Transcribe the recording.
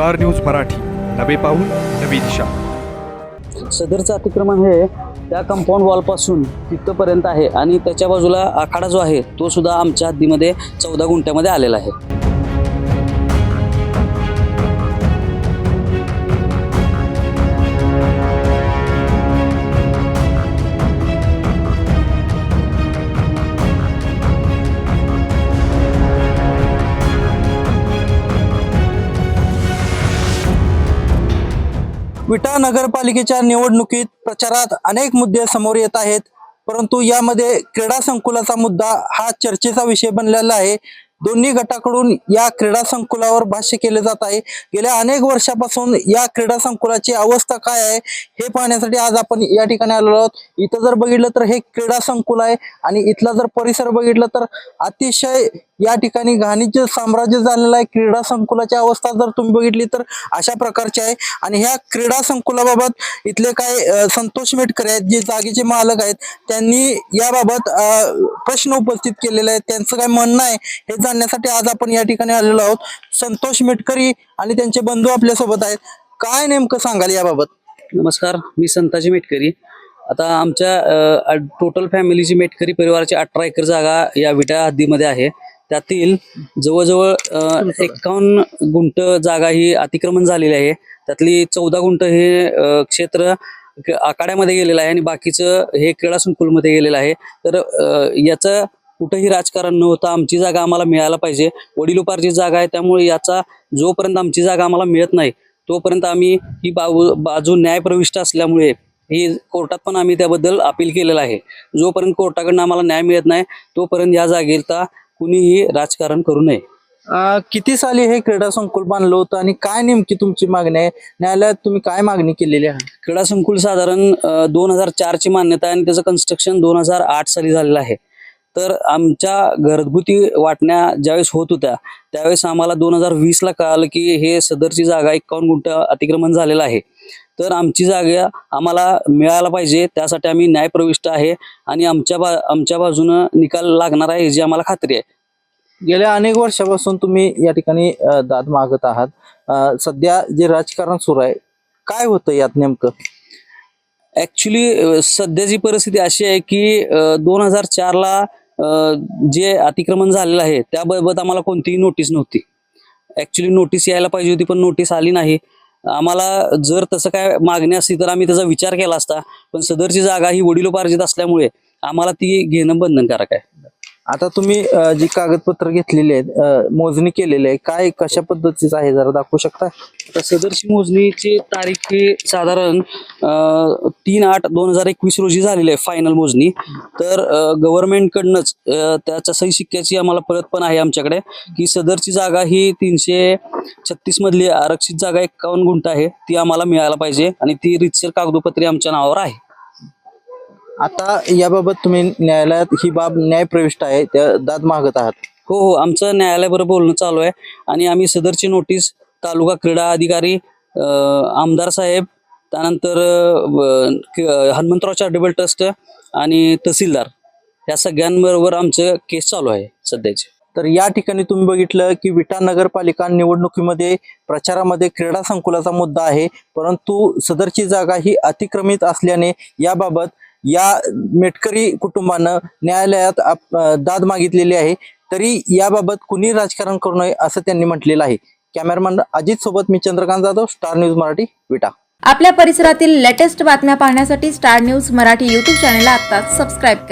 Star news Marathi. नवे पाऊल नवी दिशा. सदरचं अतिक्रमण हे त्या कंपाऊंड वॉलपासून तिथपर्यंत आहे आणि त्याच्या बाजूला आखाडा जो आहे तो सुद्धा आमच्या हद्दीमध्ये चौदा गुंठ्यामध्ये आलेला आहे. विटा नगरपालिकेच्या निवडणुकीत प्रचारात अनेक मुद्दे समोर येत आहेत. परंतु यामध्ये क्रीडा संकुलाचा मुद्दा हा चर्चेचा विषय बनलेला आहे. दोन्ही गटाकडून या क्रीडा संकुलावर भाष्य केले जात आहे. गेल्या अनेक वर्षापासून या क्रीडा संकुलाची अवस्था काय आहे हे पाहण्यासाठी आज आपण या ठिकाणी आलेलो आहोत. इथं जर बघितलं तर हे क्रीडा संकुल आहे आणि इथला जर परिसर बघितलं तर अतिशय या ठिकाणी घाणीचे साम्राज्य झालेलं आहे. क्रीडा संकुलाची अवस्था जर तुम्ही बघितली तर अशा प्रकारची आहे. आणि ह्या क्रीडा संकुलाबाबत इथले काय संतोष मेटकर आहेत जे जागेचे मालक आहेत त्यांनी याबाबत प्रश्न उपस्थित केलेले आहेत. त्यांचं काय म्हणणं आहे हे जाणण्यासाठी आज आपण या ठिकाणी आलेलो आहोत. संतोष मेटकरी आणि त्यांचे बंधू आपल्यासोबत आहेत. काय नेमकं सांगाल याबाबत? नमस्कार मी संताजी मेटकरी. आता आमच्या टोटल फॅमिलीची मेटकरी परिवाराची अठरा एकर जागा या विटा हद्दीमध्ये आहे. त्यातील जवळजवळ एकावन्न गुंठ. जागा ही अतिक्रमण झालेली आहे. त्यातली चौदा गुंठ हे क्षेत्र आखाड्यामध्ये गेलेलं आहे आणि बाकीचं हे क्रीडा संकुलमध्ये गेलेलं आहे. तर याचं कुठंही राजकारण न होता आमची जागा आम्हाला मिळायला पाहिजे. वडिलोपार्जित जागा आहे. त्यामुळे याचा जोपर्यंत आमची जागा आम्हाला मिळत नाही तोपर्यंत आम्ही ही बाजू बाजू न्यायप्रविष्ट असल्यामुळे ही कोर्टात पण आम्ही त्याबद्दल अपील केलेलं आहे. जोपर्यंत कोर्टाकडनं आम्हाला न्याय मिळत नाही तोपर्यंत या जागेचा कुणीही राजकारण करू नये. अ, किती साली हे क्रीडा संकुल बांधलं होतं आणि काय नेमकी तुमची मागणी आहे? न्यायालयात तुम्ही काय मागणी केलेली आहे? क्रीडा संकुल साधारण दोन हजार चारची मान्यता आहे आणि त्याचं कन्स्ट्रक्शन दोन हजार आठ साली झालेलं आहे. तर आमच्या घरगुती वाटण्या ज्यावेळेस होत होत्या त्यावेळेस आम्हाला दोन हजार वीसला कळालं की हे सदरची जागा एकावन्न गुंठ अतिक्रमण झालेलं आहे. तर आमची जागा आम्हाला मिळायला पाहिजे त्यासाठी आम्ही न्यायप्रविष्ट आहे आणि आमच्या बा आमच्या बाजूनं निकाल लागणार आहे याची आम्हाला खात्री आहे. गेल्या अनेक वर्षापासून तुम्ही या ठिकाणी दाद मागत आहात. सध्या जे राजकारण सुरू आहे काय होतं यात नेमकं? ऍक्च्युली सध्याची परिस्थिती अशी आहे की दोन हजार चारला जे अतिक्रमण झालेलं आहे त्याबाबत आम्हाला कोणतीही नोटीस नव्हती. ऍक्च्युली नोटीस यायला पाहिजे होती पण नोटीस आली नाही. आम्हाला जर तसं काय मागणी असती तर आम्ही त्याचा विचार केला असता. पण सदरची जागा ही वडिलोपार्जित असल्यामुळे आम्हाला ती घेणं बंधनकारक आहे. आता तुम्ही अ, जी कागदपत्र घेतलेली आहेत अ, मोजणी केलेली आहे काय कशा पद्धतीचं आहे जरा दाखवू शकता? तर सदरची मोजणीची तारीख ही साधारण अ, तीन आठ दोन हजार एकवीस रोजी झालेली आहे फायनल मोजणी. तर गव्हर्नमेंटकडनंच त्याच्या सही शिक्क्याची आम्हाला परत पण आहे आमच्याकडे. की सदरची जागा ही तीनशे छत्तीस मधली आरक्षित जागा एकावन्न गुंठ आहे. ती आम्हाला मिळायला पाहिजे आणि ती रितसर कागदोपत्री आमच्या नावावर आहे. आता याबाबत तुम्ही न्यायालयात ही बाब न्यायप्रविष्ट आहे त्या दाद मागत आहात. हो हो आमचं न्यायालयाबरोबर बोलणं चालू आहे आणि आम्ही सदरची नोटीस तालुका क्रीडा अधिकारी आमदार साहेब त्यानंतर हनुमंतराव चॅरिटेबल ट्रस्ट आणि तहसीलदार या सगळ्यांबरोबर आमचं केस चालू आहे सध्याचे. तर या ठिकाणी तुम्ही बघितलं की विटा नगरपालिका निवडणुकीमध्ये प्रचारामध्ये क्रीडा संकुलाचा मुद्दा आहे परंतु सदरची जागा ही अतिक्रमित असल्याने याबाबत या मेटकरी कुटुंबानं न्यायालयात दाद मागितलेली आहे. तरी याबाबत कुणी राजकारण करू नये असं त्यांनी म्हटलेलं आहे. कॅमेरामॅन अजित सोबत मी चंद्रकांत जाधव स्टार न्यूज मराठी विटा. आपल्या परिसरातील लेटेस्ट बातम्या पाहण्यासाठी स्टार न्यूज मराठी यूट्यूब चॅनलला आता सबस्क्राईब करा.